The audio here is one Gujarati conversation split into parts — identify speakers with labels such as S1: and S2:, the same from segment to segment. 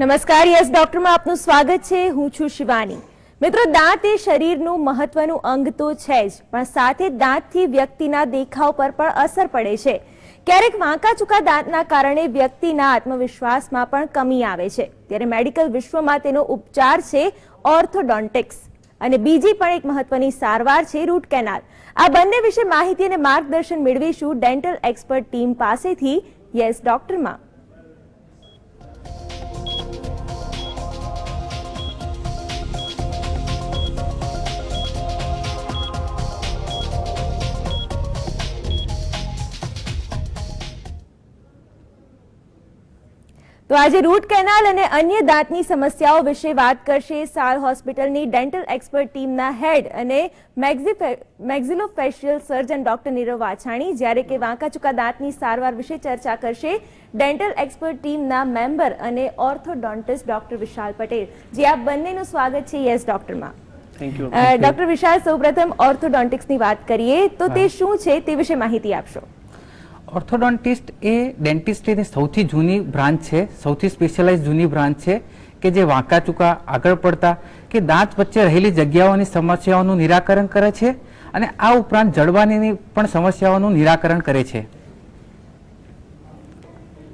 S1: નમસ્કાર, યસ ડોક્ટરમાં આપનું સ્વાગત છે. હું છું શિવાની. મિત્રો, દાંત એ શરીરનું મહત્વનું અંગ તો છે જ, પણ સાથે દાંતથી વ્યક્તિના દેખાવ પર પણ અસર પડે છે. ક્યારેક વાંકા ચૂકા દાંતના કારણે વ્યક્તિના આત્મવિશ્વાસમાં પણ કમી આવે છે. ત્યારે મેડિકલ વિશ્વમાં તેનો ઉપચાર છે ઓર્થોડોન્ટિક્સ. અને બીજી પણ એક મહત્વની સારવાર છે રૂટ કેનાલ. આ બંને વિશે માહિતી અને માર્ગદર્શન મેળવીશું ડેન્ટલ એક્સપર્ટ ટીમ પાસેથી. યસ ડોક્ટરમાં. તો આજે રૂટ કેનાલ અને અન્ય દાંતની સમસ્યાઓ વિશે વાત કરશે સાલ હોસ્પિટલની ડેન્ટલ એક્સપર્ટ ટીમના હેડ અને મેક્ઝિલોફેશિયલ સર્જન ડોક્ટર નીરવ વાછાણી જ્યારે કે વાંકાચૂકા દાંતની સારવાર વિશે ચર્ચા કરશે ડેન્ટલ એક્સપર્ટ ટીમના મેમ્બર અને ઓર્થોડોન્ટિસ્ટ ડોક્ટર વિશાલ પટેલ. જે આ બંનેનું સ્વાગત છે યસ ડોક્ટરમાં ડોક્ટર વિશાલ સૌપ્રથમ ઓર્થોડોન્ટિક્સની વાત કરીએ. તો તે શું છે તે વિશે માહિતી આપશો.
S2: ઓર્થોડોન્ટિસ્ટ એ ડેન્ટિસ્ટની સૌથી જૂની બ્રાન્ચ છે, સૌથી સ્પેશિયલાઇઝ જૂની બ્રાન્ચ છે કે જે વાંકા ચૂકા આગળ પડતા કે દાંત વચ્ચે રહેલી જગ્યાઓની સમસ્યાઓનું નિરાકરણ કરે છે અને આ ઉપરાંત જડબાની પણ સમસ્યાઓનું નિરાકરણ કરે છે.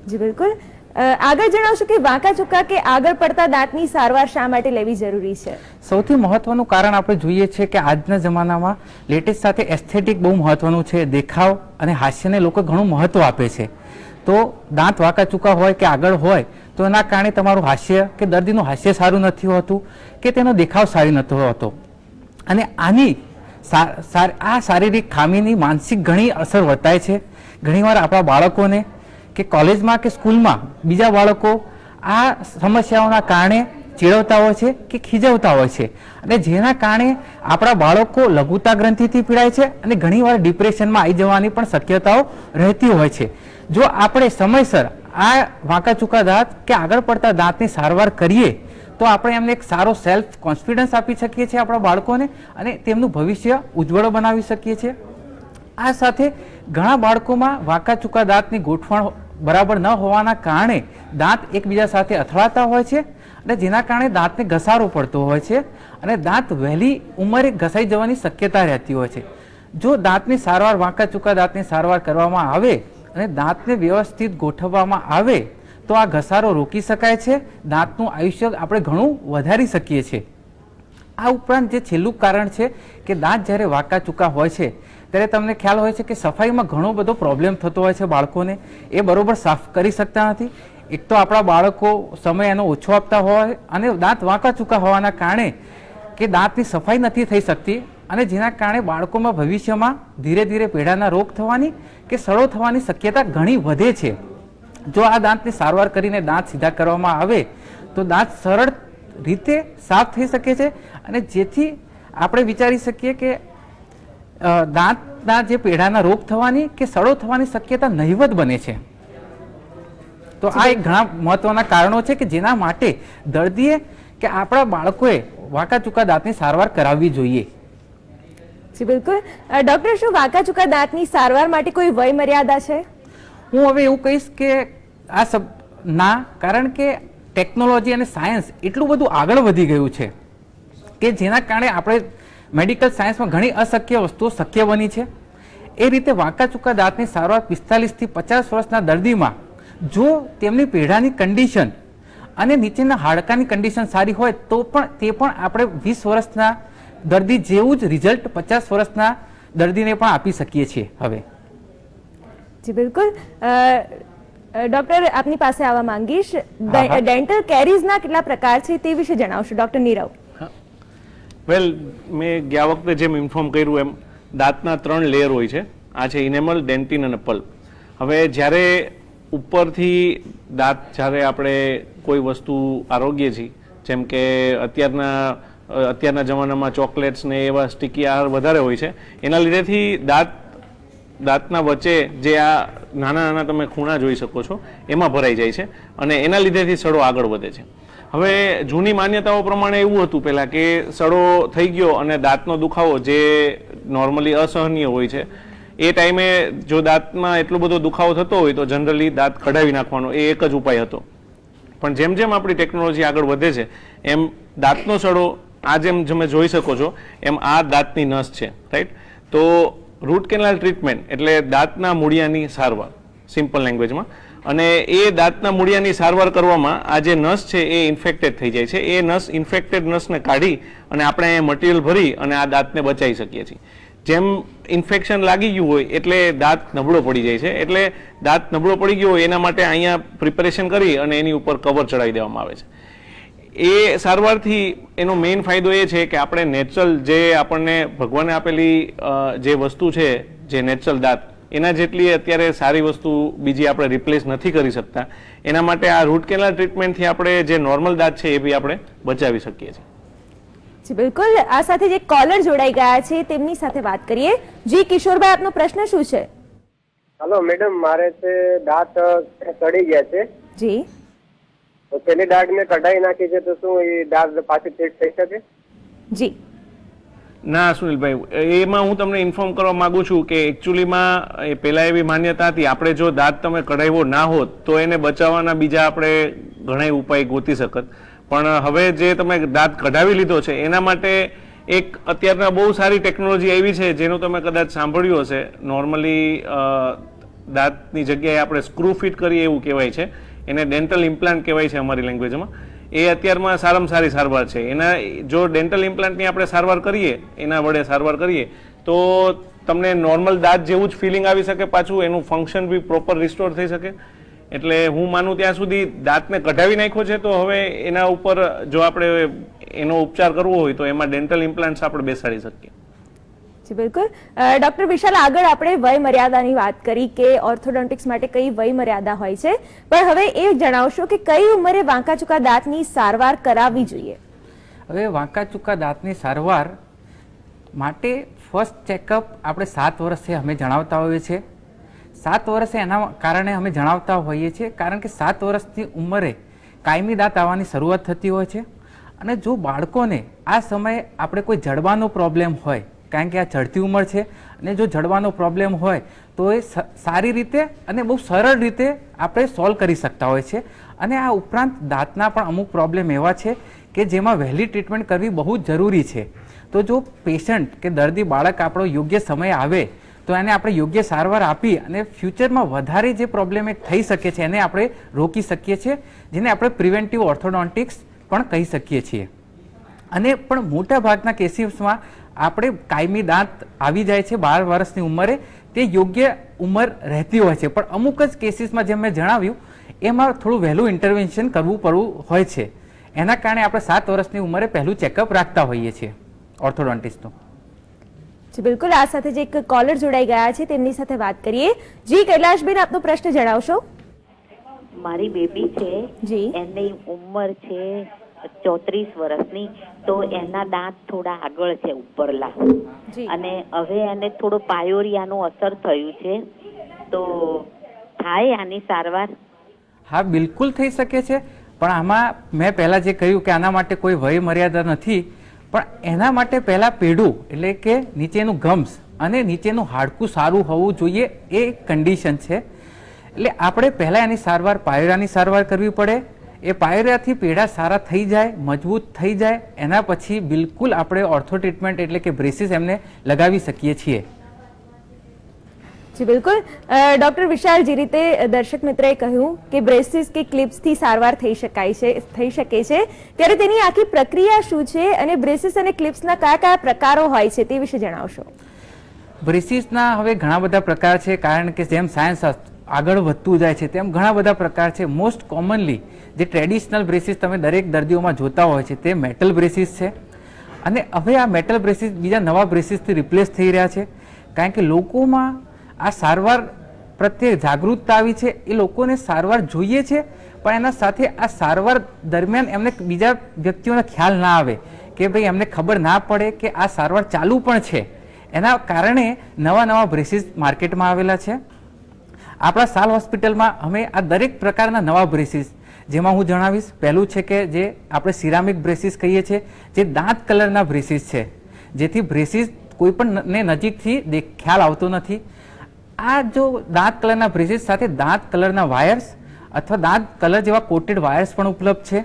S1: જી, બિલકુલ. આગળ જણાવશો કે વાંકા ચૂકા કે આગળ પડતા દાંતની સારવાર શા માટે લેવી જરૂરી છે?
S2: સૌથી મહત્વનું કારણ આપણે જોઈએ છે કે આજના જમાનામાં લેટેસ્ટ સાથે એસ્થેટિક બહુ મહત્વનું છે, દેખાવ અને હાસ્યને લોકો ઘણું મહત્વ આપે છે. તો દાંત વાંકા ચૂકા હોય કે આગળ હોય, તો એના કારણે તમારું હાસ્ય કે દર્દીનું હાસ્ય સારું નથી હોતું કે તેનો દેખાવ સારી નથી હોતો. અને આની આ શારીરિક ખામીની માનસિક ઘણી અસર વર્તાય છે. ઘણીવાર આપણા બાળકોને કે કોલેજમાં કે સ્કૂલમાં બીજા બાળકો આ સમસ્યાઓના કારણે ચીડવતા હોય છે કે ખીજવતા હોય છે? અને જેના કારણે આપણા બાળકો લઘુતા ગ્રંથિથી પીડાય છે અને ઘણીવાર ડિપ્રેશનમાં આવી જવાની પણ શક્યતાઓ રહેતી હોય છે. જો આપણે સમયસર આ વાંકા ચૂકા દાંત કે આગળ પડતા દાંતની સારવાર કરીએ, તો આપણે એમને એક સારો સેલ્ફ કોન્ફિડન્સ આપી શકીએ છીએ આપણા બાળકોને અને તેમનું ભવિષ્ય ઉજ્જવળ બનાવી શકીએ છીએ. આ સાથે ઘણા બાળકોમાં વાંકા ચૂકા દાંતની ગોઠવણ બરાબર ન હોવાના કારણે દાંત એકબીજા સાથે અથડાતા હોય છે અને જેના કારણે દાંતને ઘસારો પડતો હોય છે અને દાંત વહેલી ઉંમરે ઘસાઈ જવાની શક્યતા રહેતી હોય છે. જો દાંતની સારવાર વાંકા ચૂકા દાંતની સારવાર કરવામાં આવે અને દાંતને વ્યવસ્થિત ગોઠવવામાં આવે તો આ ઘસારો રોકી શકાય છે. દાંતનું આયુષ્ય આપણે ઘણું વધારી શકીએ છીએ. આ ઉપરાંત જે છેલ્લું કારણ છે કે દાંત જ્યારે વાંકા ચૂકા હોય છે ત્યારે તમને ખ્યાલ હોય છે કે સફાઈમાં ઘણો બધો પ્રોબ્લેમ થતો હોય છે બાળકોને. એ બરોબર સાફ કરી શકતા નથી. એક તો આપણા બાળકો સમય એનો ઓછો આપતા હોય અને દાંત વાંકા ચૂકા હોવાના કારણે કે દાંતની સફાઈ નથી થઈ શકતી અને જેના કારણે બાળકોમાં ભવિષ્યમાં ધીરે ધીરે પેઢાના રોગ થવાની કે સડો થવાની શક્યતા ઘણી વધે છે. જો આ દાંતની સારવાર કરીને દાંત સીધા કરવામાં આવે, તો દાંત સરળ રીતે સાફ થઈ શકે છે અને જેથી આપણે વિચારી શકીએ કે દાંતના જે પેઢાના રોગ થવાની કે સડો થવાની શક્યતા નહિવત બને છે. તો આ એક ઘણા મહત્વના કારણો છે કે જેના માટે દર્દીએ કે આપણા બાળકોએ વાંકા ચૂકા દાંતની સારવાર કરાવવી જોઈએ.
S1: જી બિલકુલ. ડોક્ટર શું વાંકા ચૂકા દાંતની સારવાર માટે કોઈ વય મર્યાદા છે?
S2: હું હવે એવું કહીશ કે આ સબ ના કારણ કે ટેકનોલોજી અને સાયન્સ એટલું બધું આગળ વધી ગયું છે કે જેના કારણે આપણે મેડિકલ સાયન્સમાં ઘણી અશક્ય વસ્તુઓ શક્ય બની છે. એ રીતે વાંકા ચૂકા દાંતની સારવાર પિસ્તાલીસથી પચાસ વર્ષના દર્દીમાં જો તેમની પેઢાની કન્ડિશન અને નીચેના હાડકાની કન્ડિશન સારી હોય તો પણ તે પણ આપણે વીસ વર્ષના દર્દી જેવું જ રિઝલ્ટ પચાસ વર્ષના દર્દીને પણ આપી શકીએ છીએ હવે.
S1: જી બિલકુલ. ડોક્ટર આપની પાસે આવવા માંગીશ. ડેન્ટલ કેરીઝના કેટલા પ્રકાર છે તે વિશે જણાવશો ડોક્ટર નીરવ.
S3: વેલ મેં ગયા વખતે જેમ ઇન્ફોર્મ કર્યું એમ, દાંતના ત્રણ લેયર હોય છે. આ છે ઇનેમલ ડેન્ટિન અને પલ્પ હવે જ્યારે ઉપરથી દાંત, જ્યારે આપણે કોઈ વસ્તુ આરોગ્ય છીએ, જેમ કે અત્યારના અત્યારના જમાનામાં ચોકલેટ્સ ને એવા સ્ટીકી આહાર વધારે હોય છે, એના લીધેથી દાંત, દાંતના વચ્ચે જે આ નાના નાના તમે ખૂણા જોઈ શકો છો, એમાં ભરાઈ જાય છે અને એના લીધેથી સડો આગળ વધે છે. હવે જૂની માન્યતાઓ પ્રમાણે એવું હતું પહેલાં કે સડો થઈ ગયો અને દાંતનો દુખાવો જે નોર્મલી અસહનીય હોય છે, એ ટાઈમે જો દાંતમાં એટલો બધો દુખાવો થતો હોય તો જનરલી દાંત કઢાવી નાખવાનો એ એક જ ઉપાય હતો. પણ જેમ જેમ આપણી ટેકનોલોજી આગળ વધે છે, એમ દાંતનો સડો આ જેમ તમે જોઈ શકો છો, એમ આ દાંતની નસ છે રાઈટ તો રૂટ કેનાલ ટ્રીટમેન્ટ એટલે દાંતના મૂળિયાની સારવાર સિમ્પલ લેંગ્વેજમાં અને એ દાંતના મૂળિયાની સારવાર કરવામાં આ જે નસ છે એ ઇન્ફેક્ટેડ થઈ જાય છે. એ નસ ઇન્ફેક્ટેડ નસને કાઢી અને આપણે મટીરિયલ ભરી અને આ દાંતને બચાવી શકીએ છીએ. જેમ ઇન્ફેક્શન લાગી ગયું હોય એટલે દાંત નબળો પડી જાય છે. એટલે દાંત નબળો પડી ગયો હોય એના માટે અહીંયા પ્રિપેરેશન કરી અને એની ઉપર કવર ચડાવી દેવામાં આવે છે. એ સારવારથી એનો મેઇન ફાયદો એ છે કે આપણે નેચરલ જે આપણને ભગવાને આપેલી જે વસ્તુ છે, જે નેચરલ દાંત એના જેટલી અત્યારે સારી વસ્તુ બીજી આપણે રિપ્લેસ નથી કરી શકતા એના માટે આ રૂટ કેનાલ ટ્રીટમેન્ટથી આપણે જે નોર્મલ દાંત છે એ બી આપણે બચાવી શકીએ છીએ.
S1: જી બિલકુલ. આ સાથે જે કોલર જોડાઈ ગયા છે તેમની સાથે વાત કરીએ. જી કિશોરભાઈ આપનો પ્રશ્ન શું છે?
S4: હલો મેડમ મારે છે દાંત સડી ગયા છે.
S1: જી.
S4: તો પેલી મેં કઢાઈ નાખી છે તો શું એ દાંત પાછી ઠીક થઈ શકે?
S1: જી.
S3: ના, સુનિલભાઈ. એમાં હું તમને ઇન્ફોર્મ કરવા માંગુ છું કે એકચ્યુઅલીમાં એ પહેલાં એવી માન્યતા હતી, આપણે જો દાંત તમે કઢાવ્યો ના હોત, તો એને બચાવવાના બીજા આપણે ઘણા ઉપાય ગોતી શકત. પણ હવે જે તમે દાંત કઢાવી લીધો છે, એના માટે એક અત્યારના બહુ સારી ટેકનોલોજી આવી છે, જેનું તમે કદાચ સાંભળ્યું હશે. નોર્મલી દાંતની જગ્યાએ આપણે સ્ક્રૂ ફિટ કરીએ એવું કહેવાય છે. એને ડેન્ટલ ઇમ્પ્લાન્ટ કહેવાય છે અમારી લેંગ્વેજમાં એ અત્યારમાં સારામાં સારી સારવાર છે. એના જો ડેન્ટલ ઇમ્પ્લાન્ટની આપણે સારવાર કરીએ, એના વડે સારવાર કરીએ, તો તમને નોર્મલ દાંત જેવું જ ફિલિંગ આવી શકે પાછું, એનું ફંક્શન બી પ્રોપર રિસ્ટોર થઈ શકે. એટલે હું માનું ત્યાં સુધી દાંતને કઢાવી નાખ્યો છે, તો હવે એના ઉપર જો આપણે એનો ઉપચાર કરવો હોય, તો એમાં ડેન્ટલ ઇમ્પ્લાન્ટ્સ આપણે બેસાડી શકીએ.
S1: જી, બિલકુલ. ડૉક્ટર વિશાલ, આગળ આપણે વય મર્યાદાની વાત કરી કે ઓર્થોડોન્ટિક્સ માટે કઈ વય મર્યાદા હોય છે. પણ હવે એ જણાવશો કે કઈ ઉંમરે વાંકા ચૂકા દાંતની સારવાર કરાવવી જોઈએ?
S2: હવે વાંકા ચૂકા દાંતની સારવાર માટે ફર્સ્ટ ચેકઅપ આપણે સાત વર્ષે અમે જણાવતા હોઈએ છીએ. સાત વર્ષે એના કારણે અમે જણાવતા હોઈએ છીએ, કારણ કે સાત વર્ષની ઉંમરે કાયમી દાંત આવવાની શરૂઆત થતી હોય છે. અને જો બાળકોને આ સમયે આપણે કોઈ જડબાનો પ્રોબ્લેમ હોય કારણ કે આ ચડતી ઉંમર છે અને જો જડવાનો પ્રોબ્લેમ હોય, તો એ સારી રીતે અને બહુ સરળ રીતે આપણે સોલ્વ કરી શકતા હોય છે. અને આ ઉપરાંત દાંતના પણ અમુક પ્રોબ્લેમ એવા છે કે જેમાં વહેલી ટ્રીટમેન્ટ કરવી બહુ જરૂરી છે. તો જો પેશન્ટ કે દર્દી બાળક આપણો યોગ્ય સમય આવે, તો એને આપણે યોગ્ય સારવાર આપી અને ફ્યુચરમાં વધારે જે પ્રોબ્લેમ થઈ શકે છે, એને આપણે રોકી શકીએ છીએ, જેને આપણે પ્રિવેન્ટિવ ઓર્થોડોન્ટિક્સ પણ કહી શકીએ છીએ. અને પણ મોટા ભાગના કેસીસમાં આપણે કાયમી દાંત આવી જાય છે બાર વર્ષની ઉંમરે તે યોગ્ય ઉંમર રહેતી હોય છે. પણ અમુક જ કેસીસમાં જેમ મેં જણાવ્યું એમાં થોડું વહેલું ઇન્ટરવેન્શન કરવું પડવું હોય છે. એના કારણે આપણે સાત વર્ષની ઉંમરે પહેલું ચેકઅપ રાખતા હોઈએ છીએ ઓર્થોડોન્ટિસ્ટનું
S1: જી બિલકુલ. આ સાથે જે એક કોલર જોડાઈ ગયા છે. તેમની સાથે વાત કરીએ. જી કૈલાશબેન આપનો પ્રશ્ન જણાવશો?
S5: મારી બેબી છે.
S1: જી.
S5: એની ઉંમર છે ચોત્રીસ વર્ષની તો એના દાંત થોડા આગળ છે ઉપરલા. અને હવે એને થોડો પાયોરિયાનું અસર થયું છે. તો થાય આની સારવાર?
S2: હા બિલકુલ થઈ શકે છે. પણ આમાં મેં પહેલાં જે કહ્યું કે આના માટે કોઈ વય મર્યાદા નથી પણ એના માટે પહેલાં પેડું એટલે કે નીચેનું ગમ્સ અને નીચેનું હાડકું સારું હોવું જોઈએ એ કન્ડિશન છે. એટલે આપણે પહેલાં એની સારવાર પાયરાની સારવાર કરવી પડે એ પાયરિયાથી પીડા સારા થઈ જાય મજબૂત થઈ જાય એના પછી બિલકુલ આપણે ઓર્થો ટ્રીટમેન્ટ એટલે કે બ્રેસીસ એમને લગાવી શકીએ છીએ.
S1: જી બિલકુલ. ડોક્ટર વિશાલ જે રીતે દર્શક મિત્રએ કહ્યું કે બ્રેસિસ કે ક્લિપ્સથી સારવાર થઈ શકાય છે થઈ શકે છે ત્યારે તેની આખી પ્રક્રિયા શું છે અને બ્રેસિસ અને ક્લિપ્સના કયા કયા પ્રકારો હોય છે તે વિશે જણાવશો.
S2: બ્રેસીસના હવે ઘણા બધા પ્રકાર છે કારણ કે જેમ સાયન્સ આગળ વધતું જાય છે તેમ ઘણા બધા પ્રકાર છે. મોસ્ટ કોમનલી જે ટ્રેડિશનલ બ્રેસીસ તમે દરેક દર્દીઓમાં જોતા હોય છે તે મેટલ બ્રેસીસ છે. અને હવે આ મેટલ બ્રેસીસ બીજા નવા બ્રેસીસથી રિપ્લેસ થઈ રહ્યા છે. કારણ કે લોકોમાં આ સારવાર પ્રત્યે જાગૃતતા આવી છે. એ લોકોને સારવાર જોઈએ છે, પણ એના સાથે આ સારવાર દરમિયાન એમને બીજા વ્યક્તિઓને ખ્યાલ ના આવે કે ભાઈ એમને ખબર ના પડે કે આ સારવાર ચાલુ પણ છે. એના કારણે નવા નવા બ્રેસીસ માર્કેટમાં આવેલા છે. આપણા સાલ હોસ્પિટલમાં અમે આ દરેક પ્રકારના નવા બ્રેસીસ, જેમાં હું જણાવીશ, પહેલું છે કે જે આપણે સિરામિક બ્રેસીસ કહીએ છીએ, જે દાંત કલરના બ્રેસીસ છે, જેથી બ્રેસીસ કોઈ પણ ને નજીકથી ખ્યાલ આવતો નથી. આ જો દાંત કલરના બ્રેસીસ સાથે દાંત કલરના વાયર્સ અથવા દાંત કલર જેવા કોટેડ વાયર્સ પણ ઉપલબ્ધ છે.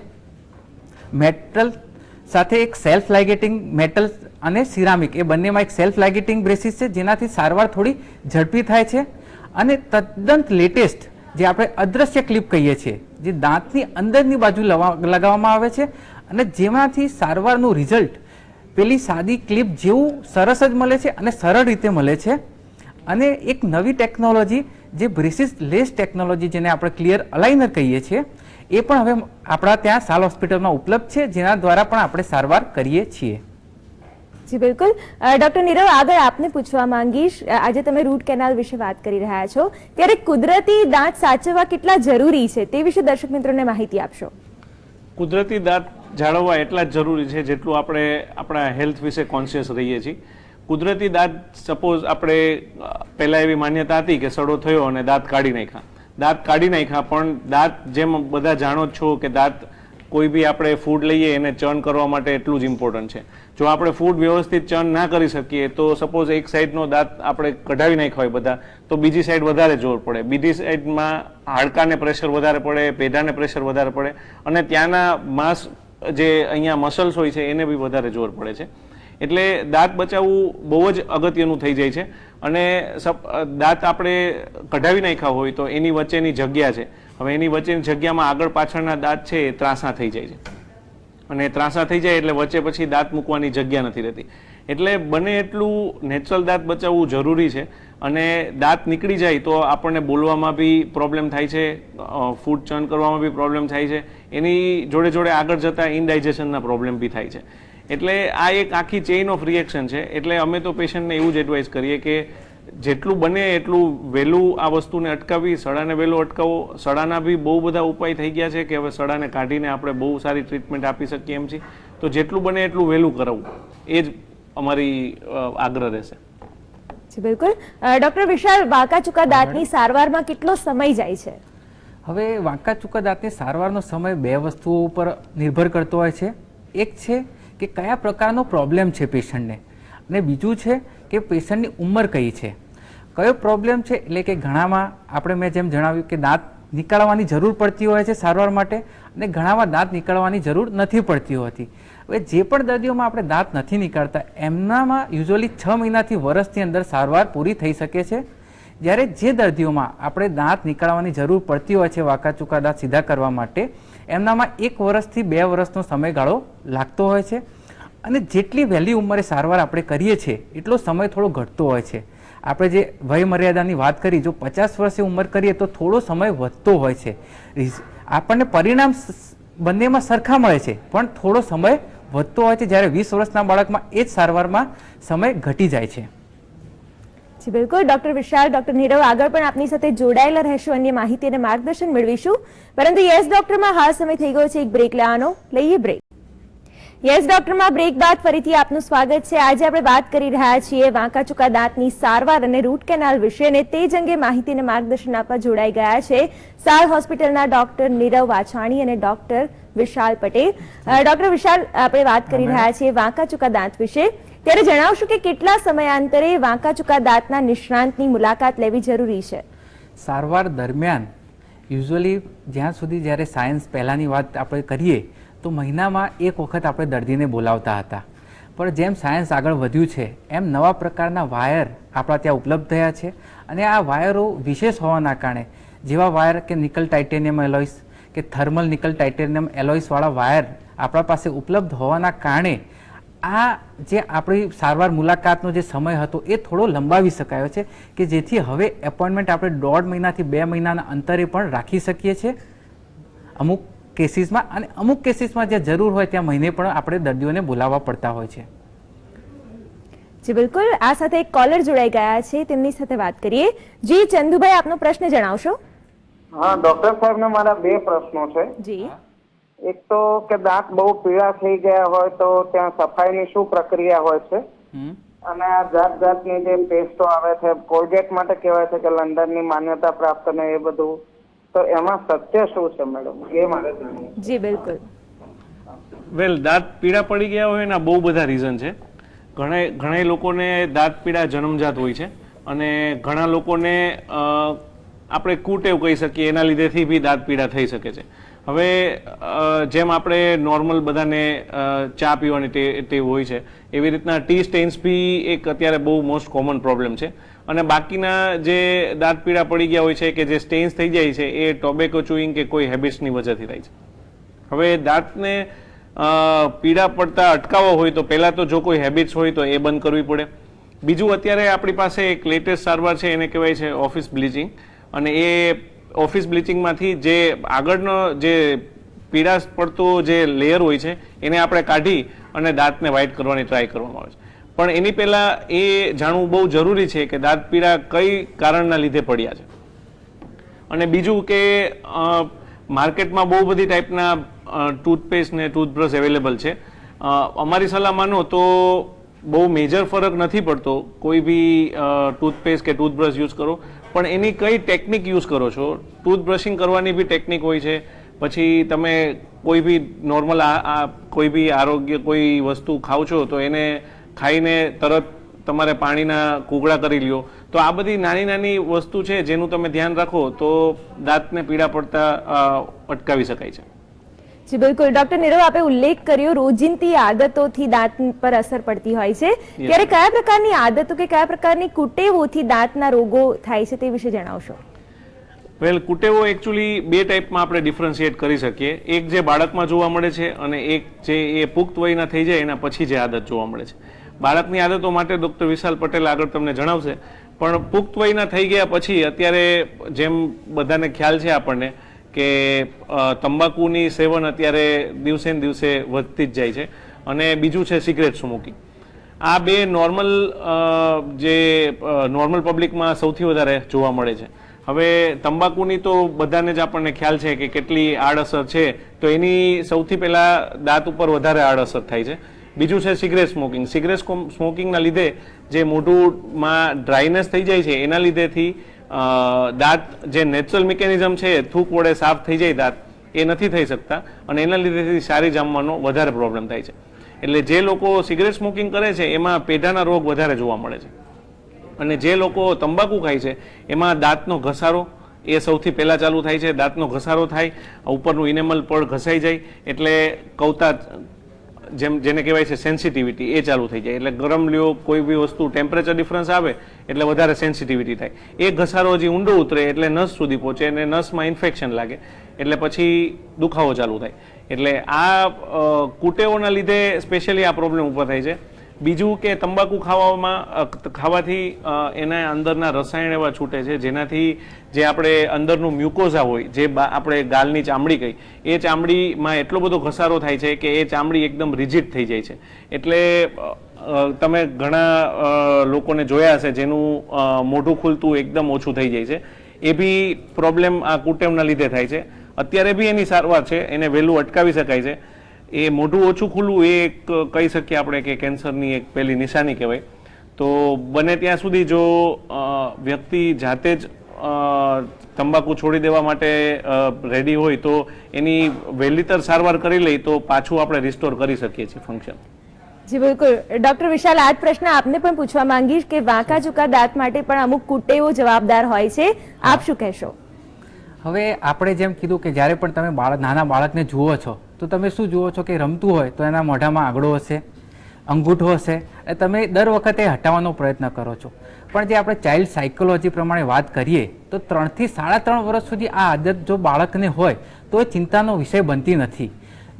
S2: મેટલ સાથે એક સેલ્ફ લાઇગેટિંગ મેટલ અને સિરામિક, એ બંનેમાં એક સેલ્ફ લાઇગેટિંગ બ્રેસીસ છે, જેનાથી સારવાર થોડી ઝડપી થાય છે. અને તદ્દન લેટેસ્ટ જે આપણે અદ્રશ્ય ક્લિપ કહીએ છીએ, જે દાંતની અંદરની બાજુ લગાવવામાં આવે છે અને જેમાંથી સારવારનું રિઝલ્ટ પેલી સાદી ક્લિપ જેવું સરસ જ મળે છે અને સરળ રીતે મળે છે. અને એક નવી ટેકનોલોજી જે બ્રિસિસ લેસ ટેકનોલોજી જેને આપણે ક્લિયર અલાઇનર કહીએ છીએ, એ પણ હવે આપણા ત્યાં સાલ હોસ્પિટલમાં ઉપલબ્ધ છે, જેના દ્વારા પણ આપણે સારવાર કરીએ છીએ.
S1: જી, બિલકુલ. ડોક્ટર નીરવ, આગળ આપને પૂછવા માંગીશ. આજે તમે રૂટ કેનાલ વિશે વાત કરી રહ્યા છો. ત્યારે કુદરતી દાંત સાચવવા કેટલા જરૂરી છે તે વિશે દર્શક મિત્રોને માહિતી આપશો.
S3: કુદરતી દાંત જાળવવા એટલા જ જરૂરી છે જેટલું આપણે આપણા હેલ્થ વિશે કોન્શિયસ રહીએ છીએ. કુદરતી દાંત સપોઝ આપણે પહેલાં એવી માન્યતા હતી કે સડો થયો અને દાંત કાઢી નાખ્યા. દાંત કાઢી નાખ્યા પણ દાંત જેમ બધા જાણો છો કે દાંત કોઈ બી આપણે ફૂડ લઈએ એને ચર્ન કરવા માટે એટલું જ ઇમ્પોર્ટન્ટ છે. જો આપણે ફૂડ વ્યવસ્થિત ચર્ન ના કરી શકીએ, તો સપોઝ એક સાઈડનો દાંત આપણે કઢાવી નાખ્યા હોય બધા, તો બીજી સાઈડ વધારે જોર પડે. બીજી સાઈડમાં હાડકાને પ્રેશર વધારે પડે, પેઢાને પ્રેશર વધારે પડે, અને ત્યાંના માંસ જે અહીંયા મસલ્સ હોય છે, એને બી વધારે જોર પડે છે. એટલે દાંત બચાવવું બહુ જ અગત્યનું થઈ જાય છે. અને દાંત આપણે કઢાવી નાખ્યા હોય તો એની વચ્ચેની જગ્યા છે. હવે એની વચ્ચેની જગ્યામાં આગળ પાછળના દાંત છે, એ ત્રાસા થઈ જાય છે. અને ત્રાસા થઈ જાય એટલે વચ્ચે પછી દાંત મૂકવાની જગ્યા નથી રહેતી. એટલે બને એટલું નેચરલ દાંત બચાવવું જરૂરી છે. અને દાંત નીકળી જાય તો આપણને બોલવામાં બી પ્રોબ્લેમ થાય છે ફૂડ ચર્ન કરવામાં બી પ્રોબ્લેમ થાય છે. એની જોડે જોડે આગળ જતાં ઇનડાઇજેશનના પ્રોબ્લેમ બી થાય છે. એટલે આ એક આખી ચેઇન ઓફ રિએક્શન છે. એટલે અમે તો પેશન્ટને એવું જ એડવાઇસ કરીએ કે જેટલું બને એટલું વહેલું આ વસ્તુને અટકાવી સડાને વહેલું અટકાવો. સડાના બી બહુ બધા ઉપાય થઈ ગયા છે કે હવે સડાને કાઢીને આપણે બહુ સારી ટ્રીટમેન્ટ આપી શકીએ એમ છીએ. તો જેટલું બને એટલું વહેલું કરાવવું. એ જ અમારી આગ્રહ રહેશે.
S1: જી બિલકુલ. ડોક્ટર વિશાલ વાંકા ચૂકા દાંતની સારવારમાં કેટલો સમય જાય છે?
S2: હવે વાંકા ચૂકા દાંતની સારવારનો સમય બે વસ્તુઓ ઉપર નિર્ભર કરતો હોય છે. એક છે કે કયા પ્રકારનો પ્રોબ્લેમ છે પેશન્ટને? અને બીજું છે કે પેશન્ટની ઉંમર કઈ છે? કયો પ્રોબ્લેમ છે? એટલે કે ઘણામાં આપણે મેં જેમ જણાવ્યું કે દાંત નીકાળવાની જરૂર પડતી હોય છે સારવાર માટે અને ઘણામાં દાંત નીકાળવાની જરૂર નથી પડતી હોતી. હવે જે પણ દર્દીઓમાં આપણે દાંત નથી નીકાળતા, એમનામાં યુઝ્યુઅલી છ મહિનાથી વર્ષની અંદર સારવાર પૂરી થઈ શકે છે. જ્યારે જે દર્દીઓમાં આપણે દાંત નીકાળવાની જરૂર પડતી હોય છે વાંકા ચૂકા દાંત સીધા કરવા માટે, એમનામાં એક વર્ષથી બે વર્ષનો સમયગાળો લાગતો હોય છે. અને જેટલી વહેલી ઉંમરે સારવાર આપણે કરીએ છીએ, એટલો સમય થોડો ઘટતો હોય છે. આપણે જે વયમર્યાદાની વાત કરી, જો પચાસ વર્ષની ઉંમર કરીએ તો થોડો સમય વધતો હોય છે. આપણને પરિણામ બંનેમાં સરખા મળે છે, પણ થોડો સમય વધતો હોય છે જ્યારે વીસ વર્ષના બાળકમાં એ જ સારવારમાં સમય ઘટી જાય છે.
S1: બિલકુલ. ડોક્ટર વિશાલ, ડોક્ટર નીરવ, આગળ પણ આપની સાથે જોડાયેલા રહેશું. અન્ય માહિતી અને માર્ગદર્શન મેળવીશું. પરંતુ યસ, ડોક્ટરમાં હાલ સમય થઈ ગયો છે. એક બ્રેક લેવાનો. લઈએ બ્રેક. યસ ડોક્ટરમાં બ્રેક બાદ ફરીથી આપનું સ્વાગત છે. આજે આપણે વાત કરી રહ્યા છીએ વાંકા ચૂકા દાંતની સારવાર અને રૂટ કેનાલ વિશે અને તે જ અંગે માહિતી અને માર્ગદર્શન આપવા જોડાઈ ગયા છે સાર હોસ્પિટલના ડોક્ટર નીરવ વાછાણી અને ડોક્ટર વિશાલ પટેલ. ડોક્ટર વિશાલ આપણે વાત કરી રહ્યા છીએ વાંકા ચૂકા દાંત વિશે. ત્યારે જણાવશો કે કેટલા સમયાંતરે વાંકા ચૂકા દાંતના નિષ્ણાંતની મુલાકાત લેવી જરૂરી છે?
S2: સારવાર દરમિયાન યુઝ્યુઅલી જ્યાં સુધી જ્યારે સાયન્સ પહેલાંની વાત આપણે કરીએ તો મહિનામાં એક વખત આપણે દર્દીને બોલાવતા હતા. પણ જેમ સાયન્સ આગળ વધ્યું છે, એમ નવા પ્રકારના વાયર આપણા ત્યાં ઉપલબ્ધ થયા છે અને આ વાયરો વિશેષ હોવાના કારણે, જેવા વાયર કે નિકલ ટાઇટેનિયમ એલોઇસ કે થર્મલ નિકલ ટાઇટેનિયમ એલોઇસવાળા વાયર આપણા પાસે ઉપલબ્ધ હોવાના કારણે, આ જે આપણી સારવાર મુલાકાતનો જે સમય હતો એ થોડો લંબાવી શકાયો છે કે જેથી હવે એપોઇન્ટમેન્ટ આપણે દોઢ મહિનાથી બે મહિનાના અંતરે પણ રાખી શકીએ છીએ. અમુક કેસીસમાં અને અમુક કેસીસમાં જે જરૂર હોય ત્યાં મહિને પણ આપણે દર્દીઓને બોલાવવા પડતા હોય છે.
S1: જી બિલકુલ. આ સાથે એક કોલર જોડાઈ ગયા છે. તેમની સાથે વાત કરીએ. જી ચંદુભાઈ આપનો પ્રશ્ન જણાવશો?
S6: હા ડોક્ટર સાહેબને મારા બે પ્રશ્નો છે.
S1: જી.
S6: એક તો કે દાંત બહુ પીળા થઈ ગયા હોય તો ત્યાં સફાઈની શું પ્રક્રિયા હોય છે?
S2: હમ.
S6: અને આ જાત જાતની જે પેસ્ટો આવે છે કોલગેટ માટે કહેવાય છે કે લંડનની માન્યતા પ્રાપ્ત ને એ બધું. તો એમાં સત્ય શું છે મેડમ? એ મારે
S1: જી બિલકુલ.
S3: વેલ દાંત પીડા પડી ગયા હોય એના બહુ બધા રીઝન છે. ઘણા ઘણા લોકોને દાંત પીડા જન્મજાત હોય છે અને ઘણા લોકોને આપણે કુટેવ કહી શકીએ એના લીધેથી બી દાંત પીડા થઈ શકે છે. હવે જેમ આપણે નોર્મલ બધાને ચા પીવાની તે ટેવ હોય છે એવી રીતના ટી સ્ટેન્સ બી એક અત્યારે બહુ મોસ્ટ કોમન પ્રોબ્લેમ છે. અને બાકીના જે દાંત પીડા પડી ગયા હોય છે કે જે સ્ટેન્સ થઈ જાય છે, એ ટોબેકો ચુઈંગ કે કોઈ હેબિટ્સની વજહથી થાય છે. હવે દાંતને પીડા પડતા અટકાવવો હોય તો પહેલાં તો જો કોઈ હેબિટ્સ હોય તો એ બંધ કરવી પડે. બીજું અત્યારે આપણી પાસે એક લેટેસ્ટ સારવાર છે, એને કહેવાય છે ઓફિસ બ્લીચિંગ અને એ ઓફિસ બ્લીચિંગમાંથી જે આગળનો જે પીડાશ પડતો જે લેયર હોય છે, એને આપણે કાઢી અને દાંતને વ્હાઇટ કરવાની ટ્રાય કરવામાં આવે છે. પણ એની પહેલા એ જાણવું બહુ જરૂરી છે કે દાંત પીડા કઈ કારણના લીધે પડ્યા છે. અને બીજું કે માર્કેટમાં બહુ બધી ટાઈપના ટૂથપેસ્ટ ને ટૂથબ્રશ અવેલેબલ છે. અમારી સલાહ માનો તો બહુ મેજર ફરક નથી પડતો કોઈ બી ટૂથપેસ્ટ કે ટૂથબ્રશ યુઝ કરો. પણ એની કઈ ટેકનિક યુઝ કરો છો? ટૂથબ્રશિંગ કરવાની બી ટેકનિક હોય છે. પછી તમે કોઈ બી નોર્મલ આ કોઈ બી આરોગ્ય કોઈ વસ્તુ ખાઓ છો તો એને ખાઈને તરત તમારે પાણીના કુગળા કરી લ્યો. તો આ બધી નાની નાની વસ્તુ છે જેનું તમે ધ્યાન રાખો તો દાંતને પીડા પડતા અટકાવી શકાય છે.
S1: જી બિલકુલ. ડોક્ટર નીરવ આપે ઉલ્લેખ કર્યો રોજિંદી આદતોથી દાંત પર અસર પડતી હોય છે. ત્યારે કયા પ્રકારની આદતો કે કયા પ્રકારની કુટેવોથી દાંતના રોગો થાય છે તે વિશે જણાવશો?
S3: વેલ કુટેવો એકચ્યુઅલી બે ટાઈપમાં આપણે ડિફરન્શિએટ કરી શકીએ. એક જે બાળકમાં જોવા મળે છે અને એક જે એ પુખ્ત વયના થઈ જાય એના પછી જે આદત જોવા મળે છે. બાળકની આદતો માટે ડૉક્ટર વિશાલ પટેલ આગળ તમને જણાવશે. પણ પુખ્ત વયના થઈ ગયા પછી અત્યારે જેમ બધાને ખ્યાલ છે આપણને કે તંબાકુની સેવન અત્યારે દિવસે ને દિવસે વધતી જ જાય છે. અને બીજું છે સિગરેટ સ્મોકિંગ આ બે નોર્મલ જે નોર્મલ પબ્લિકમાં સૌથી વધારે જોવા મળે છે. હવે તંબાકુની તો બધાને જ આપણને ખ્યાલ છે કે કેટલી આડઅસર છે, તો એની સૌથી પહેલા દાંત ઉપર વધારે આડઅસર થાય છે. બીજું છે સિગરેટ સ્મોકિંગ. સિગરેટ સ્મોકિંગના લીધે જે મોઢુંમાં ડ્રાયનેસ થઈ જાય છે, એના લીધેથી દાંત, જે નેચરલ મિકેનિઝમ છે, થૂક વડે સાફ થઈ જાય દાંત, એ નથી થઈ શકતા અને એના લીધેથી સારી જામવાનો વધારે પ્રોબ્લેમ થાય છે. એટલે જે લોકો સિગરેટ સ્મોકિંગ કરે છે, એમાં પેઢાના રોગ વધારે જોવા મળે છે. અને જે લોકો તંબાકુ ખાય છે, એમાં દાંતનો ઘસારો એ સૌથી પહેલાં ચાલુ થાય છે. દાંતનો ઘસારો થાય, ઉપરનું ઇનેમલ પડ ઘસાઈ જાય, એટલે કવતા જેમ જેને કહેવાય છે સેન્સિટિવિટી એ ચાલુ થઈ જાય. એટલે ગરમ લ્યો, કોઈ બી વસ્તુ ટેમ્પરેચર ડિફરન્સ આવે, એટલે વધારે સેન્સિટિવિટી થાય. એ ઘસારો હજી ઊંડો ઉતરે, એટલે નસ સુધી પહોંચે, અને નસમાં ઇન્ફેક્શન લાગે. એટલે પછી દુખાવો ચાલુ થાય. એટલે આ કુટેવોના લીધે સ્પેશિયલી આ પ્રોબ્લેમ ઊભો થાય છે. બીજું કે તંબાકુ ખાવામાં ખાવાથી એના અંદરના રસાયણ એવા છૂટે છે, જેનાથી જે આપણે અંદરનું મ્યુકોઝા હોય, જે આપણે ગાલની ચામડી કહી એ ચામડીમાં એટલો બધો ઘસારો થાય છે કે એ ચામડી એકદમ રિજિટ થઈ જાય છે. એટલે તમે ઘણા લોકોને જોયા હશે જેનું મોઢું ખુલતું એકદમ ઓછું થઈ જાય છે. એ બી પ્રોબ્લેમ આ કુટેવના લીધે થાય છે. અત્યારે બી એની સારવાર છે, એને વહેલું અટકાવી શકાય છે. એ મોઢું ઓછું ખુલ્લું એ એક કહી શકીએ આપણે કે કેન્સરની એક પહેલી નિશાની કહેવાય. તો બને ત્યાં સુધી જો વ્યક્તિ જાતે જ તંબાકુ છોડી દેવા માટે રેડી હોય તો એની વહેલીતર સારવાર કરી લઈ તો પાછું આપણે રિસ્ટોર કરી શકીએ છીએ ફંક્શન
S1: જી, બિલકુલ. ડોક્ટર વિશાલ, આ પ્રશ્ન આપને પણ પૂછવા માંગીશ કે વાંકા ચૂકા દાંત માટે પણ અમુક કુટેવો જવાબદાર હોય છે. આપ શું કહેશો?
S2: હવે આપણે જેમ કીધું કે જ્યારે પણ તમે બાળક, નાના બાળકને જુઓ છો, તો તમે શું જુઓ છો કે રમતું હોય તો એના મોઢામાં આંગળો હશે, અંગૂઠો હશે, એ તમે દર વખતે હટાવવાનો પ્રયત્ન કરો છો. પણ જે આપણે ચાઇલ્ડ સાયકોલોજી પ્રમાણે વાત કરીએ, તો ત્રણથી સાડા ત્રણ વર્ષ સુધી આ આદત જો બાળકને હોય, તો એ ચિંતાનો વિષય બનતી નથી.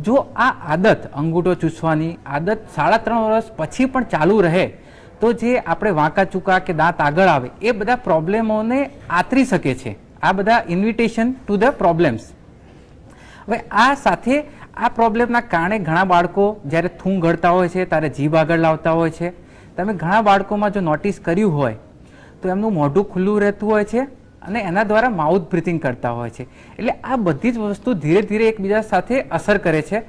S2: જો આ આદત અંગૂઠો ચૂસવાની, આદત સાડા ત્રણ વર્ષ પછી પણ ચાલુ રહે, તો જે આપણે વાંકા ચૂકા કે દાંત આગળ આવે, એ બધા પ્રોબ્લેમોને આતરી શકે છે. આ બધા ઇન્વિટેશન ટુ ધ પ્રોબ્લેમ્સ હવે આ સાથે આ પ્રોબ્લેમના કારણે ઘણા બાળકો જ્યારે થૂંગ ઘડતા હોય છે, ત્યારે જીભ આગળ લાવતા હોય છે. તમે ઘણા બાળકોમાં જો નોટિસ કર્યું હોય, તો એમનું મોઢું ખુલ્લું રહેતું હોય છે અને એના દ્વારા માઉથ બ્રીથિંગ કરતા હોય છે. એટલે આ બધી જ વસ્તુ ધીરે ધીરે એકબીજા સાથે અસર કરે છે.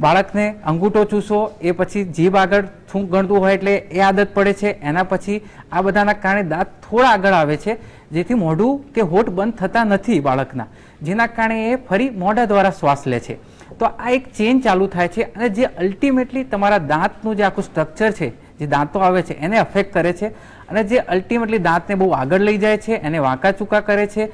S2: બાળકને અંગૂઠો ચૂસો, એ પછી જીભ આગળ થૂંક ગણતું હોય એટલે એ આદત પડે છે. એના પછી આ બધાના કારણે દાંત થોડા આગળ આવે છે, જેથી મોઢું કે હોઠ બંધ થતા નથી બાળકના, જેના કારણે એ ફરી મોઢા દ્વારા શ્વાસ લે છે. તો આ એક ચેન ચાલુ થાય છે અને જે અલ્ટિમેટલી તમારા દાંતનું જે આખું સ્ટ્રક્ચર છે, જે દાંતો આવે છે, એને અફેક્ટ કરે છે અને જે અલ્ટિમેટલી દાંતને બહુ આગળ લઈ જાય છે, એને વાંકા ચૂકા કરે છે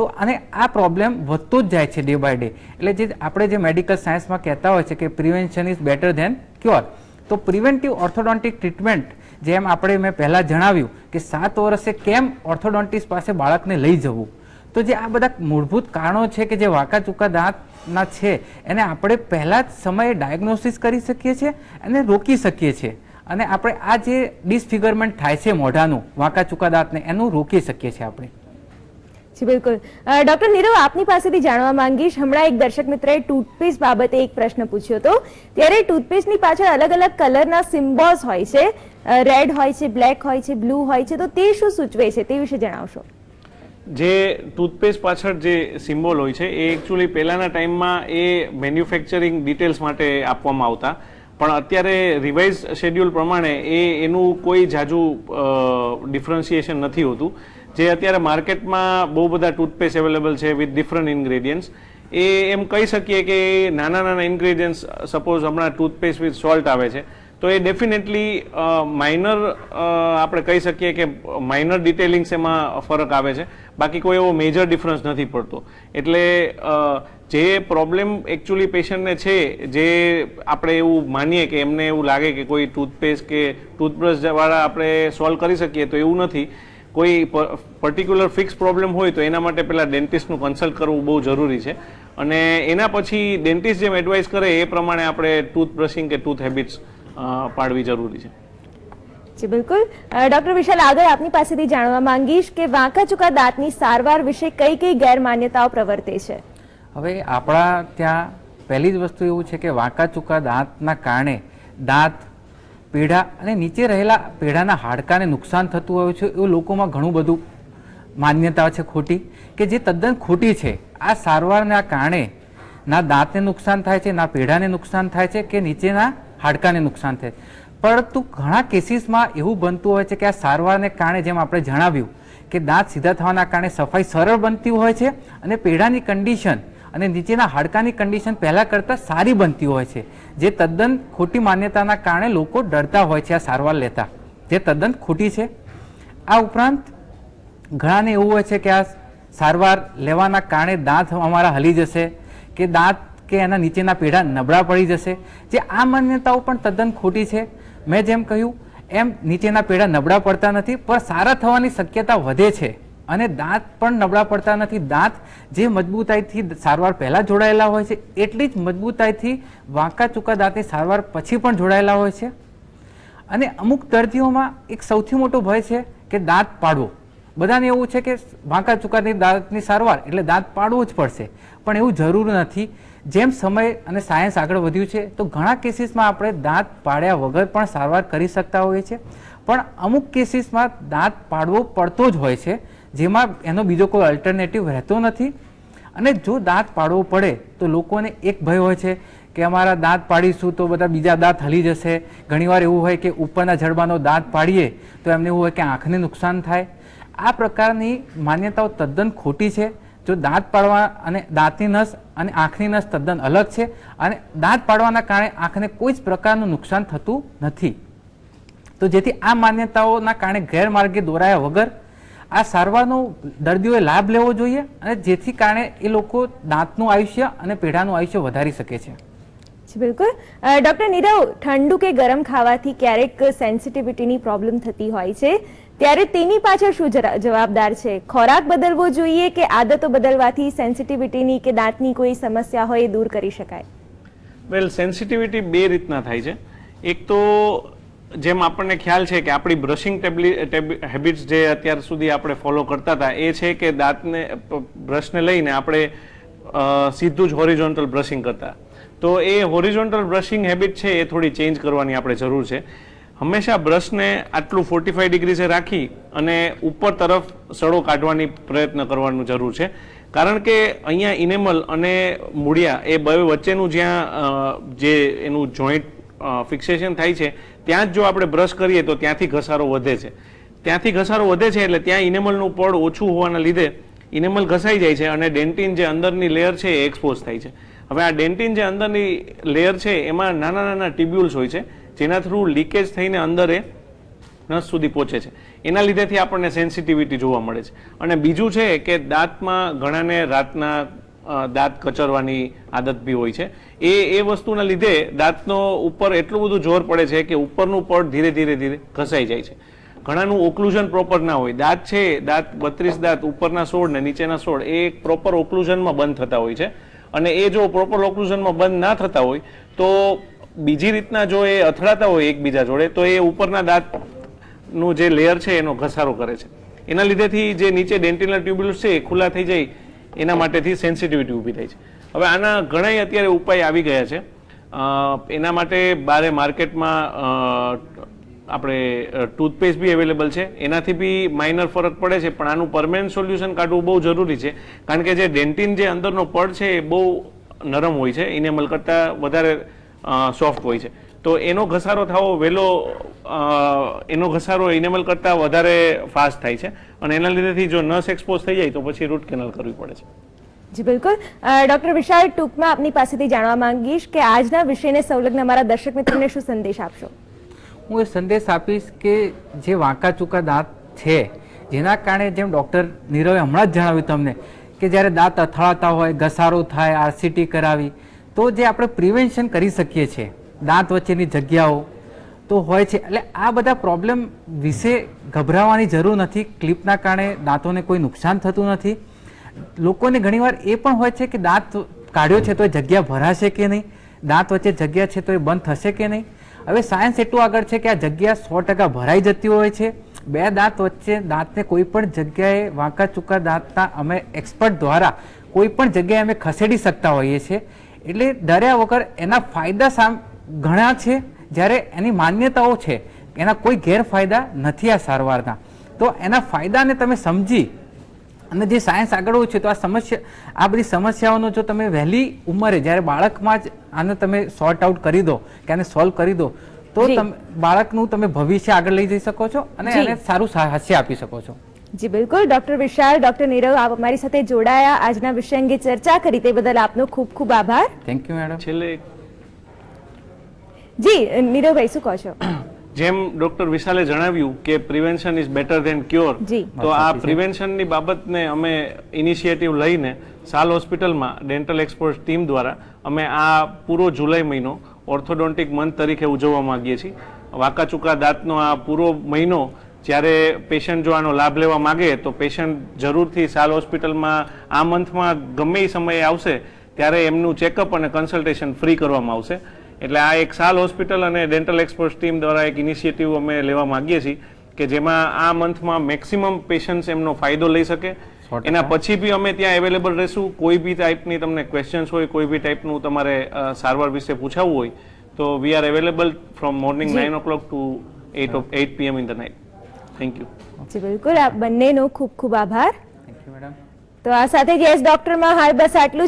S2: તો અને આ પ્રોબ્લેમ વધતો જ જાય છે ડે બાય ડે એટલે જે આપણે જે મેડિકલ સાયન્સમાં કહેતા હોય છે કે prevention is better than cure તો પ્રિવેન્ટિવ ઓર્થોડોન્ટિક ટ્રીટમેન્ટ જેમ આપણે મેં પહેલાં જણાવ્યું કે સાત વર્ષે કેમ ઓર્થોડોન્ટિસ્ટ પાસે બાળકને લઈ જવું? તો જે આ બધા મૂળભૂત કારણો છે કે જે વાંકા ચૂકા દાંતના છે, એને આપણે પહેલાં જ સમયે ડાયગ્નોસિસ કરી શકીએ છીએ અને રોકી શકીએ છીએ. અને આપણે આ જે ડિસફિગરમેન્ટ થાય છે મોઢાનું વાંકા ચૂકા દાંતને, એનું રોકી શકીએ છીએ આપણે.
S1: જી, બિલકુલ. ડોક્ટર નીરવ, આપની પાસેથી જાણવા માંગીશ. હમણાં એક દર્શક મિત્રએ ટૂથપેસ્ટ બાબતે એક પ્રશ્ન પૂછ્યો હતો. ત્યારે ટૂથપેસ્ટની પાછળ અલગ અલગ કલરના સિમ્બોલ્સ હોય છે. રેડ હોય છે, બ્લેક હોય છે, બ્લુ હોય છે. તો તે શું સૂચવે છે તે વિશે જણાવશો.
S3: જે ટૂથપેસ્ટ પાછળ જે સિમ્બોલ હોય છે, એ એકચ્યુઅલી પહેલાંના ટાઈમમાં એ મેન્યુફેક્ચરિંગ ડિટેલ્સ માટે આપવામાં આવતા. પણ અત્યારે રિવાઇઝ શેડ્યુલ પ્રમાણે એ એનું કોઈ જાજુ ડિફરન્સિએશન નથી હોતું. જે અત્યારે માર્કેટમાં બહુ બધા ટૂથપેસ્ટ અવેલેબલ છે વિથ ડિફરન્ટ ઇન્ગ્રેડિયન્ટ્સ એ એમ કહી શકીએ કે નાના નાના ઇન્ગ્રેડિયન્ટ્સ સપોઝ હમણાં ટૂથપેસ્ટ વિથ સોલ્ટ આવે છે, તો એ ડેફિનેટલી માઇનર આપણે કહી શકીએ કે માઇનર ડિટેલિંગ્સ એમાં ફરક આવે છે. બાકી કોઈ એવો મેજર ડિફરન્સ નથી પડતો. એટલે જે પ્રોબ્લેમ એકચ્યુઅલી પેશન્ટને છે, જે આપણે એવું માનીએ કે એમને એવું લાગે કે કોઈ ટૂથપેસ્ટ કે ટૂથબ્રશવાળા આપણે સોલ્વ કરી શકીએ તો એવું નથી. કોઈ પર્ટિક્યુલર ફિક્સ પ્રોબ્લેમ હોય તો એના માટે પહેલાં ડેન્ટિસ્ટનું કન્સલ્ટ કરવું બહુ જરૂરી છે. અને એના પછી ડેન્ટિસ્ટ જેમ એડવાઇસ કરે એ પ્રમાણે આપણે ટૂથ બ્રશિંગ કે ટૂથ હેબિટ્સ પાડવી જરૂરી છે.
S1: જી બિલકુલ. ડોક્ટર વિશાલ આગળ આપની પાસેથી જાણવા માંગીશ કે વાંકા ચૂકા દાંતની સારવાર વિશે કઈ કઈ ગેરમાન્યતાઓ પ્રવર્તે છે?
S2: હવે આપણા ત્યાં પહેલી જ વસ્તુ એવું છે કે વાંકા ચૂકા દાંતના કારણે દાંત પેઢા અને નીચે રહેલા પેઢાના હાડકાને નુકસાન થતું હોય છે એવું લોકોમાં ઘણું બધું માન્યતા છે ખોટી કે જે તદ્દન ખોટી છે. આ સારવારના કારણે ના દાંતને નુકસાન થાય છે, ના પેઢાને નુકસાન થાય છે કે નીચેના હાડકાને નુકસાન થાય પરંતુ ઘણા કેસીસમાં એવું બનતું હોય છે કે આ સારવારને કારણે જેમ આપણે જણાવ્યું કે દાંત સીધા થવાના કારણે સફાઈ સરળ બનતી હોય છે અને પેઢાની કન્ડિશન અને નીચેના હાડકાની કન્ડિશન પહેલાં કરતાં સારી બનતી હોય છે. જે તદ્દન ખોટી માન્યતાના કારણે લોકો ડરતા હોય છે આ સારવાર લેતા. જે તદ્દન ખોટી છે. આ ઉપરાંત ઘણાને એવું હોય છે કે આ સારવાર લેવાના કારણે દાંત અમારા હલી જશે, કે દાંત કે એના નીચેના પેઢા નબળા પડી જશે. જે આ માન્યતાઓ પણ તદ્દન ખોટી છે. મેં જેમ કહ્યું, એમ નીચેના પેઢા નબળા પડતા નથી, પણ સારા થવાની શક્યતા વધે છે. અને દાંત પણ નબળા પડતા નથી. દાંત જે મજબૂતાઈથી સારવાર પહેલાં જોડાયેલા હોય છે, એટલી જ મજબૂતાઈથી વાંકા ચૂકા દાંતની સારવાર પછી પણ જોડાયેલા હોય છે. અને અમુક દર્દીઓમાં એક સૌથી મોટો ભય છે કે દાંત પાડવો. બધાને એવું છે કે વાંકા ચૂકાની દાંતની સારવાર, એટલે દાંત પાડવો જ પડશે. પણ એવું જરૂર નથી. જેમ સમય અને સાયન્સ આગળ વધ્યું છે, તો ઘણા કેસીસમાં આપણે દાંત પાડ્યા વગર પણ સારવાર કરી શકતા હોઈએ છીએ. પણ અમુક કેસીસમાં દાંત પાડવો પડતો જ હોય છે. જેમાં એનો બીજો કોઈ અલ્ટરનેટિવ રહેતો નથી. અને જો દાંત પાડવો પડે, તો લોકોને એક ભય હોય છે કે અમારા દાંત પાડીશું તો બધા બીજા દાંત હલી જશે. ઘણીવાર એવું હોય કે ઉપરના જડબાનો દાંત પાડીએ, તો એમને એવું હોય કે આંખને નુકસાન થાય. આ પ્રકારની માન્યતાઓ તદ્દન ખોટી છે. જો દાંત પાડવા અને દાંતની નસ અને આંખની નસ તદ્દન અલગ છે અને દાંત પાડવાના કારણે આંખને કોઈ જ પ્રકારનું નુકસાન થતું નથી. તો જેથી આ માન્યતાઓના કારણે ગેરમાર્ગે દોરાયા વગર આ સારવારનો દર્દીઓએ લાભ લેવો જોઈએ અને જેથી કારણે એ લોકો દાંતનું આયુષ્ય અને પેઢાનું આયુષ્ય વધારી શકે છે.
S1: બિલકુલ. ડૉક્ટર નીરવ ઠંડુ કે ગરમ ખાવાથી ક્યારેક સેન્સિટિવિટીની પ્રોબ્લેમ થતી હોય છે. ત્યારે તેની પાછળ શું જરા- જવાબદાર છે? ખોરાક બદલવો જોઈએ કે આદતો બદલવાથી સેન્સિટિવિટીની કે દાંતની કોઈ સમસ્યા હોય એ દૂર કરી શકાય?
S3: વેલ સેન્સિટિવિટી બે રીતના થાય છે. એક તો જેમ આપણને ખ્યાલ છે કે આપણી બ્રશિંગ ટેબલી હેબિટ્સ જે અત્યાર સુધી આપણે ફોલો કરતા હતા, એ છે કે દાંતને બ્રશને લઈને આપણે સીધું જ હોરિઝોન્ટલ બ્રશિંગ કરતા. તો એ હોરિઝોન્ટલ બ્રશિંગ હેબિટ છે એ થોડી ચેન્જ કરવાની આપણે જરૂર છે. હંમેશા બ્રશને આટલું ફોર્ટી ફાઈવ ડિગ્રીસે રાખી અને ઉપર તરફ સડો કાઢવાની પ્રયત્ન કરવાનું જરૂર છે. કારણ કે અહીંયા ઇનેમલ અને મૂળિયા એ બે વચ્ચેનું જ્યાં જે એનું જોઈન્ટ ફિક્સેશન થાય છે ત્યાં જ જો આપણે બ્રશ કરીએ તો ત્યાંથી ઘસારો વધે છે. ત્યાંથી ઘસારો વધે છે એટલે ત્યાં ઇનેમલનું પડ ઓછું હોવાના લીધે ઇનેમલ ઘસાઈ જાય છે અને ડેન્ટિન જે અંદરની લેયર છે એ એક્સપોઝ થાય છે. હવે આ ડેન્ટિન જે અંદરની લેયર છે એમાં નાના નાના ટ્યુબ્યુલ્સ હોય છે, જેના થ્રુ લીકેજ થઈને અંદર એ નસ સુધી પહોંચે છે. એના લીધેથી આપણને સેન્સિટિવિટી જોવા મળે છે. અને બીજું છે કે દાંતમાં ઘણાને રાતના દાંત કચરવાની આદત બી હોય છે. એ એ વસ્તુના લીધે દાંતનો ઉપર એટલું બધું જોર પડે છે કે ઉપરનું પડ ધીરે ધીરે ધીરે ઘસાઈ જાય છે. ઘણાનું ઓક્લુઝન પ્રોપર ના હોય. દાંત છે, દાંત બત્રીસ દાંત ઉપરના સોળ ને નીચેના સોળ, એ પ્રોપર ઓક્લુઝનમાં બંધ થતા હોય છે. અને એ જો પ્રોપર ઓક્લુઝનમાં બંધ ના થતા હોય, તો બીજી રીતના જો એ અથડાતા હોય એકબીજા જોડે, તો એ ઉપરના દાંતનું જે લેયર છે, એનો ઘસારો કરે છે. એના લીધેથી જે નીચે ડેન્ટિનલ ટ્યુબ્યુલ્સ છે, એ ખુલ્લા થઈ જાય એના માટેથી સેન્સિટિવિટી ઊભી થાય છે. હવે આના ઘણા અત્યારે ઉપાય આવી ગયા છે. એના માટે બારે માર્કેટમાં આપણે ટૂથપેસ્ટ બી અવેલેબલ છે. એનાથી બી માઇનર ફરક પડે છે, પણ આનું પરમેનન્ટ સોલ્યુશન કાઢવું બહુ જરૂરી છે. કારણ કે જે ડેન્ટિન જે અંદરનો પડ છે એ બહુ નરમ હોય છે. ઇનેમલ કરતાં વધારે સોફ્ટ હોય છે. તો એનો ઘસારો થવો વહેલો એનો ઘસારો ઇનેમલ કરતાં વધારે ફાસ્ટ થાય છે. અને એના લીધેથી જો નસ એક્સપોઝ થઈ જાય તો પછી રૂટ કેનલ કરવી પડે છે.
S1: જી બિલકુલ. ડોક્ટર વિશાલ ટૂંકમાં આપની પાસેથી જાણવા માંગીશ કે આજના વિષયને સંલગ્ન અમારા દર્શક મિત્રોને શું સંદેશ આપશો?
S2: હું એ સંદેશ આપીશ કે જે વાંકા ચૂકા દાંત છે જેના કારણે જેમ ડૉક્ટર નીરવે હમણાં જ જણાવ્યું તમને કે જ્યારે દાંત અથડાતા હોય ઘસારો થાય આરસીટી કરાવી તો જે આપણે પ્રિવેન્શન કરી શકીએ છીએ દાંત વચ્ચેની જગ્યાઓ. તો હોય છે. એટલે આ બધા પ્રોબ્લેમ વિશે ગભરાવાની જરૂર નથી. ક્લિપના કારણે દાંતોને કોઈ નુકસાન થતું નથી. લોકોને ઘણીવાર એ પણ હોય છે કે દાંત કાઢ્યો છે તો એ જગ્યા ભરાશે કે નહીં? દાંત વચ્ચે જગ્યા છે તો એ બંધ થશે કે નહીં? હવે સાયન્સ એટલું આગળ છે કે આ જગ્યા સો ટકા ભરાઈ જતી હોય છે. બે દાંત વચ્ચે દાંતને કોઈ પણ જગ્યાએ વાંકા ચૂકા દાંતના અમે એક્સપર્ટ દ્વારા કોઈ પણ જગ્યાએ અમે ખસેડી શકતા હોઈએ છીએ. એટલે ડર્યા વગર એના ફાયદા સામ ઘણા છે જ્યારે એની માન્યતાઓ છે એના કોઈ ગેરફાયદા નથી આ સારવારના. તો એના ફાયદાને તમે સમજી અને જે સાયન્સ આગળ હોય છે તો આ સમસ્યા આ બધી સમસ્યાઓનો જો તમે વહેલી ઉંમરે જ્યારે બાળકમાં જ આને તમે સોર્ટ આઉટ કરી દો કે આને સોલ્વ કરી દો તો તમે બાળકનું તમે ભવિષ્ય આગળ લઈ જઈ શકો છો અને એને સારું હાસ્ય આપી શકો છો.
S1: જી બિલકુલ. ડોક્ટર વિશાલ ડોક્ટર નીરવ આપ અમારી સાથે જોડાયા. આજના વિષય અંગે ચર્ચા કરી તે બદલ આપનો ખૂબ ખૂબ આભાર.
S2: થેન્ક યુ મેડમ
S3: છેલ્લે
S1: જી નીરવભાઈ શું કહો છો?
S3: જેમ ડોક્ટર વિશાલે જણાવ્યું કે prevention is better then cure તો આ પ્રિવેન્શનની બાબતને અમે ઇનિશિયેટિવ લઈને સાલ હોસ્પિટલમાં ડેન્ટલ એક્સપર્ટ ટીમ દ્વારા અમે આ પૂરો જુલાઈ મહિનો ઓર્થોડોન્ટિક મંથ તરીકે ઉજવવા માંગીએ છીએ. વાંકા ચૂકા દાંતનો આ પૂરો મહિનો જ્યારે પેશન્ટ જો આનો લાભ લેવા માગે તો પેશન્ટ જરૂરથી સાલ હોસ્પિટલમાં આ મંથમાં ગમે એ સમયે આવશે ત્યારે એમનું ચેકઅપ અને કન્સલ્ટેશન ફ્રી કરવામાં આવશે. એટલે આ એક સાલ હોસ્પિટલ અને ડેન્ટલ એક્સપર્ટ ટીમ દ્વારા એક ઇનિશિયેટિવ અમે લેવા માંગીએ છીએ કે જેમાં આ મંથમાં મેક્સિમમ પેશન્ટ્સ એમનો ફાયદો લઈ શકે. એના પછી બી અમે ત્યાં અવેલેબલ રહેશું. કોઈ બી ટાઈપની તમને ક્વેશ્ચન્સ હોય કોઈ બી ટાઈપનું તમારે સારવાર વિશે પૂછાવવું હોય તો we are available from morning. Nine o'clock to eight eight PM in the night thank you
S1: ji બિલકુલ. આપ બંનેનો ખૂબ ખૂબ આભાર.
S2: થેન્ક યુ મેડમ
S1: તો આ સાથે ગેસ ડોક્ટરમાં હાલ બસ આટલું જ.